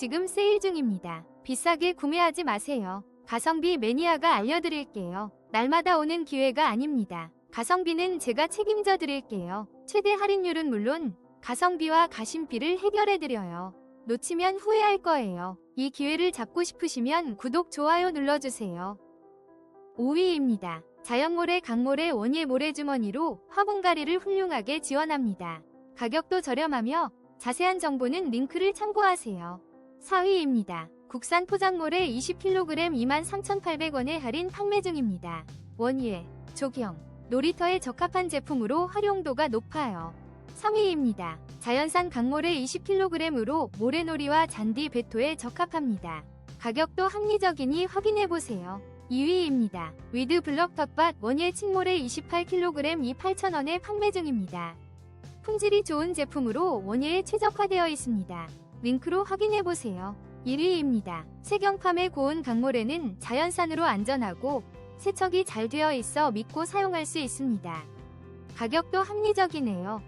지금 세일 중입니다. 비싸게 구매하지 마세요. 가성비 매니아가 알려드릴게요. 날마다 오는 기회가 아닙니다. 가성비는 제가 책임져 드릴게요. 최대 할인율은 물론 가성비와 가심비를 해결해 드려요. 놓치면 후회할 거예요. 이 기회를 잡고 싶으시면 구독, 좋아요 눌러주세요. 5위입니다. 자연모래 강모래 원예 모래주머니로 화분가리를 훌륭하게 지원합니다. 가격도 저렴하며 자세한 정보는 링크를 참고하세요. 4위입니다. 국산 포장모래 20kg 23,800원에 할인 판매 중입니다. 원예, 조경, 놀이터에 적합한 제품으로 활용도가 높아요. 3위입니다. 자연산 강모래 20kg으로 모래놀이와 잔디 배토에 적합합니다. 가격도 합리적이니 확인해보세요. 2위입니다. 위드 블럭 텃밭 원예 칡모래 28kg 2,800원에 판매 중입니다. 품질이 좋은 제품으로 원예에 최적화되어 있습니다. 링크로 확인해보세요. 1위입니다. 세경팜의 고운 강모래는 자연산으로 안전하고 세척이 잘 되어 있어 믿고 사용할 수 있습니다. 가격도 합리적이네요.